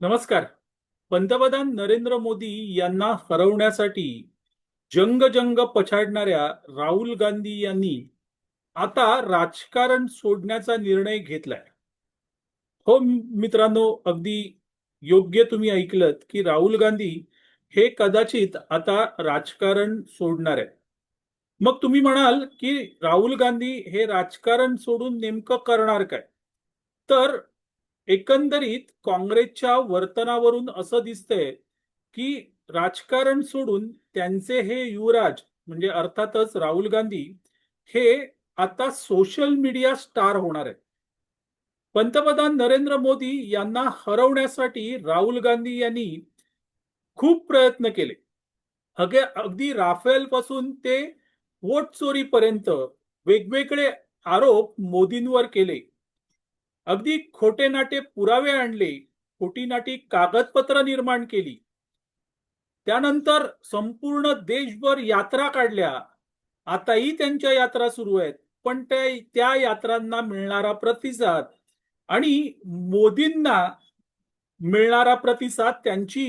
नमस्कार. पंतप्रधान नरेंद्र मोदी यांना हरवण्यासाठी जंग जंग पछाडणाऱ्या राहुल गांधी यांनी आता राजकारण सोडण्याचा निर्णय घेतलाय. हो मित्रांनो अगदी योग्य तुम्ही ऐकलत की राहुल गांधी हे कदाचित आता राजकारण सोडणार आहेत. मग तुम्ही म्हणाल की राहुल गांधी हे राजकारण सोडून नेमकं करणार काय? तर एकंदरीत काँग्रेसच्या वर्तनावरून असं दिसतंय की राजकारण सोडून त्यांचे हे युवराज म्हणजे अर्थातच राहुल गांधी हे आता सोशल मीडिया स्टार होणार आहेत. पंतप्रधान नरेंद्र मोदी यांना हरवण्यासाठी राहुल गांधी यांनी खूप प्रयत्न केले. अगे अगदी राफेल पासून ते वोट चोरीपर्यंत वेगवेगळे आरोप मोदींवर केले. अगदी खोटे नाटे पुरावे आणले खोटी नाटी कागदपत्र निर्माण केली. त्यानंतर संपूर्ण देशभर यात्रा काढल्या. आताही त्यांच्या यात्रा सुरू आहेत पण त्या त्या यात्रांना मिळणारा प्रतिसाद आणि मोदींना मिळणारा प्रतिसाद त्यांची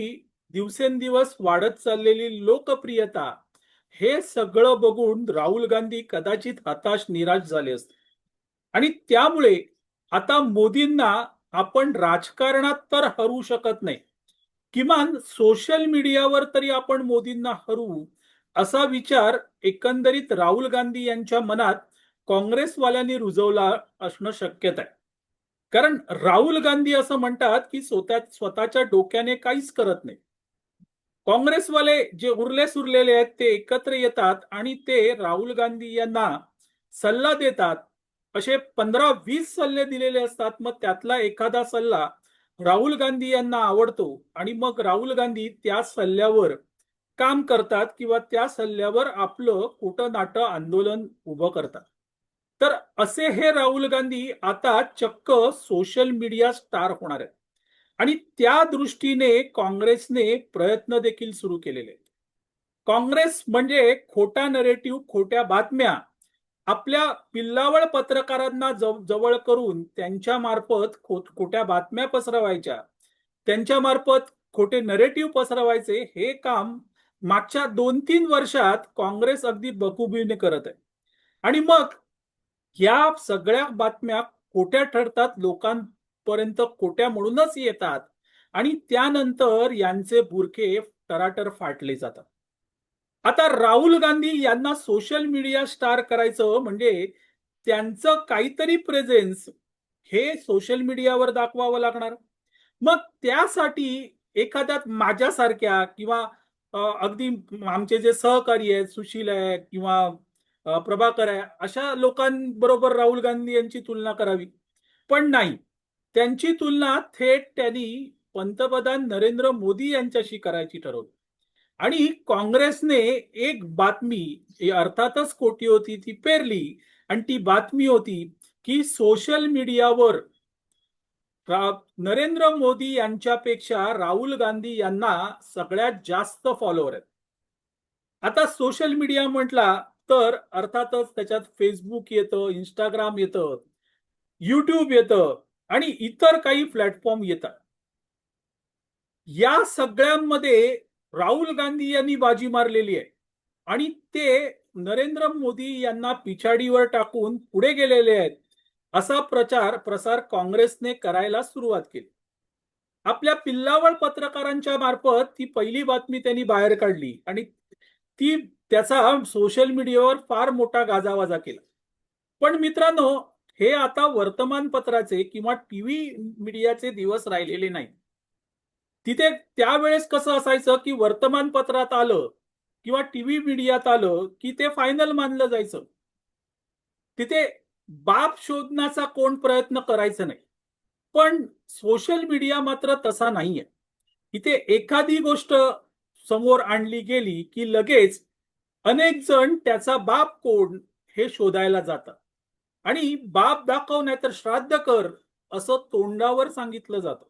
दिवसेंदिवस वाढत चाललेली लोकप्रियता हे सगळं बघून राहुल गांधी कदाचित हताश निराश झाले असते. आणि त्यामुळे आता मोदींना आपण राजकारणात तर हरवू शकत नाही. किमान सोशल मीडियावर तरी आपण मोदींना हरवू असा विचार एकंदरीत राहुल गांधी यांच्या मनात काँग्रेसवाल्यांनी रुजवला असणं शक्यत आहे. कारण राहुल गांधी असं म्हणतात की स्वतः स्वतःच्या डोक्याने काहीच करत नाही. काँग्रेसवाले जे उरले सुरलेले आहेत ते एकत्र येतात आणि ते राहुल गांधी यांना सल्ला देतात असे पंधरा वीस सल्ले दिलेले असतात. मग त्यातला एखादा सल्ला राहुल गांधी यांना आवडतो आणि मग राहुल गांधी त्या सल्ल्यावर काम करतात किंवा त्या सल्ल्यावर आपलं कुठं नाटं आंदोलन उभं करतात. तर असे हे राहुल गांधी आता चक्क सोशल मीडिया स्टार होणार आहेत. आणि त्या दृष्टीने काँग्रेसने प्रयत्न देखील सुरू केलेले आहेत. काँग्रेस म्हणजे खोटा नरेटिव्ह खोट्या बातम्या आपल्या पिल्लावळ पत्रकारांना जवळ करून त्यांच्या मार्फत खोट्या बातम्या पसरवायच्या. त्यांच्या मार्फत खोटे नरेटिव्ह पसरवायचे हे काम मागच्या दोन तीन वर्षात काँग्रेस अगदी बकुबीने करत आहे. आणि मग या सगळ्या बातम्या खोट्या ठरतात लोकांपर्यंत खोट्या म्हणूनच येतात आणि त्यानंतर यांचे बुरखे टराटर फाटले जातात. आता राहुल गांधी यांना सोशल मीडिया स्टार करायचं म्हणजे त्यांचं काहीतरी प्रेझेन्स हे सोशल मीडियावर दाखवावं लागणार. मग त्यासाठी एखाद्यात माझ्यासारख्या किंवा अगदी आमचे जे सहकारी आहेत सुशील आहे किंवा प्रभाकर आहे अशा लोकांबरोबर राहुल गांधी यांची तुलना करावी. पण नाही. त्यांची तुलना थेट त्यांनी पंतप्रधान नरेंद्र मोदी यांच्याशी करायची ठरवली. आणि काँग्रेसने एक बातमी अर्थातच खोटी होती ती पेरली. आणि ती बातमी होती की सोशल मीडियावर नरेंद्र मोदी यांच्यापेक्षा राहुल गांधी यांना सगळ्यात जास्त फॉलोअर आहेत. आता सोशल मीडिया म्हटला तर अर्थातच त्याच्यात फेसबुक येतं इंस्टाग्राम येतं युट्यूब येतं आणि इतर काही प्लॅटफॉर्म येतात. या सगळ्यांमध्ये राहुल गांधी यांनी बाजी मारलेली आहे. आणि ते नरेंद्र मोदी यांना पिछाडीवर टाकून पुढे गेलेले आहेत. असा प्रचार प्रसार काँग्रेसने करायला सुरुवात केली. आपल्या पिल्लावळ पत्रकारांच्या मार्फत ती पहिली बातमी त्यांनी बाहेर काढली. आणि ती त्याचा सोशल मीडियावर फार मोठा गाजावाजा केला. पण मित्रांनो हे आता वर्तमानपत्राचे किंवा टीव्ही मीडियाचे दिवस राहिलेले नाही तिथे त्यावेळेस कसं असायचं की वर्तमानपत्रात आलं किंवा टीव्ही मीडियात आलं की ते फायनल मानलं जायचं. तिथे बाप शोधण्याचा कोण प्रयत्न करायचा नाही. पण सोशल मीडिया मात्र तसा नाहीये. इथे एखादी गोष्ट समोर आणली गेली की लगेच अनेक जण त्याचा बाप कोण हे शोधायला जातात. आणि बाप दाखव नाही तर श्राद्ध कर असं तोंडावर सांगितलं जातं.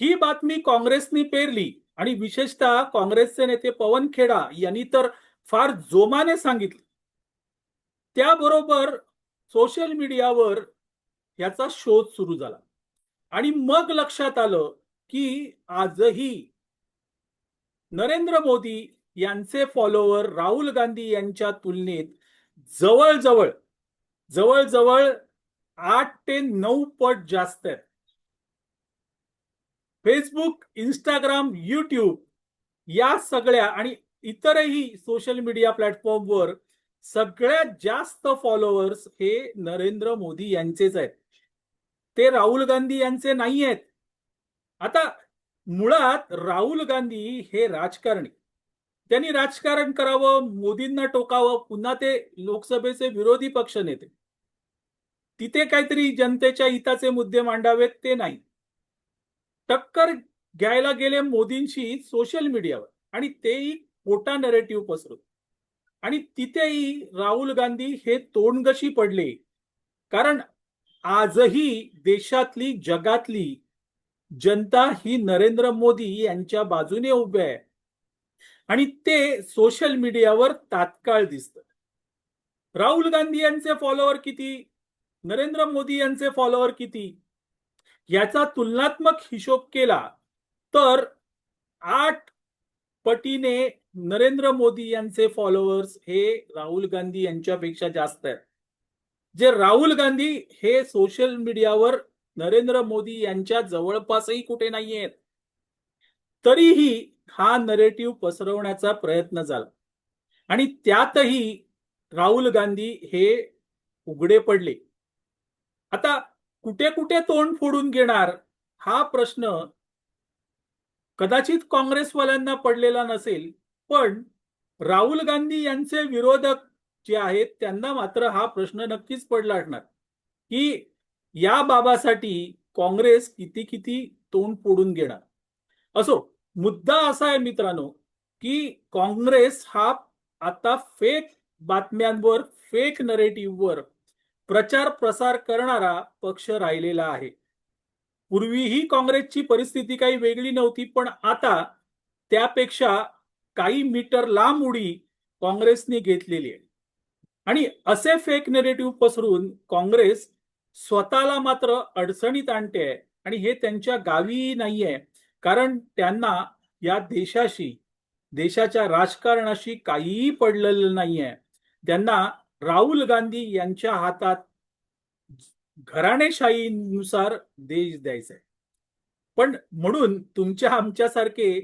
ही बातमी काँग्रेसनी पेरली आणि विशेषतः काँग्रेसचे नेते पवन खेडा यांनी तर फार जोमाने सांगितले. त्याबरोबर सोशल मीडियावर याचा शोध सुरू झाला. आणि मग लक्षात आलं की आजही नरेंद्र मोदी यांचे फॉलोअर राहुल गांधी यांच्या तुलनेत जवळजवळ जवळजवळ आठ ते नऊ पट जास्त आहेत. फेसबुक इंस्टाग्राम युट्यूब या सगळ्या आणि इतरही सोशल मीडिया प्लॅटफॉर्मवर सगळ्यात जास्त फॉलोअर्स हे नरेंद्र मोदी यांचेच आहेत. ते राहुल गांधी यांचे नाही आहेत. आता मुळात राहुल गांधी हे राजकारणी. त्यांनी राजकारण करावं मोदींना टोकावं पुन्हा ते लोकसभेचे विरोधी पक्ष नेते. तिथे काहीतरी जनतेच्या हिताचे मुद्दे मांडावेत ते नाही. टक्कर घ्यायला गेले मोदींशी सोशल मीडियावर आणि तेही खोटा नरेटिव्ह पसरून. आणि तिथेही राहुल गांधी हे तोंडगशी पडले. कारण आजही देशातली जगातली जनता ही नरेंद्र मोदी यांच्या बाजूने उभे आहे. आणि ते सोशल मीडियावर तात्काळ दिसत. राहुल गांधी यांचे फॉलोअर किती? नरेंद्र मोदी यांचे फॉलोअर किती? याचा तुलनात्मक हिशोब केला तर आठ पटीने नरेंद्र मोदी यांचे फॉलोअर्स हे राहुल गांधी यांच्यापेक्षा जास्त आहेत. जे राहुल गांधी हे सोशल मीडियावर नरेंद्र मोदी यांच्या जवळपासही कुठे नाही आहेत तरीही हा नरेटिव्ह पसरवण्याचा प्रयत्न झाला. आणि त्यातही राहुल गांधी हे उघडे पडले. आता कुठे कुठे तोंड फोडून घेणार हा प्रश्न कदाचित काँग्रेसवाल्यांना पडलेला नसेल पण राहुल गांधी यांचे विरोधक जे आहेत त्यांना मात्र हा प्रश्न नक्कीच पडला असणार. की या बाबासाठी काँग्रेस किती किती तोंड फोडून घेणार? असो मुद्दा असा आहे मित्रांनो की काँग्रेस हा आता फेक बातम्यांवर फेक नरेटिव्हवर प्रचार प्रसार करणारा पक्ष राहिलेला आहे. पूर्वीही काँग्रेसची परिस्थिती काही वेगळी नव्हती पण आता त्यापेक्षा काही मीटर लांब उडी काँग्रेसने घेतलेली आहे. आणि असे फेक नेरेटिव्ह पसरून काँग्रेस स्वतःला मात्र अडचणीत आणते आणि हे त्यांच्या गावी नाहीये कारण त्यांना या देशाशी देशाच्या राजकारणाशी काहीही पडलेलं नाहीये त्यांना राहुल गांधी यांच्या हातात घराणेशाहीनुसार देश द्यायचा आहे पण म्हणून तुमच्या आमच्यासारखे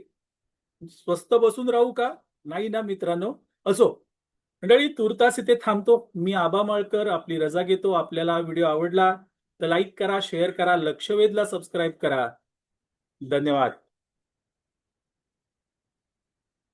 स्वस्त बसून राहू का? नाही ना मित्रांनो? असो. मंडळी तुर्तास इथे थांबतो. मी आबा माळकर आपली रजा घेतो. आपल्याला व्हिडिओ आवडला तर लाईक करा शेअर करा लक्षवेधला सबस्क्राईब करा. धन्यवाद.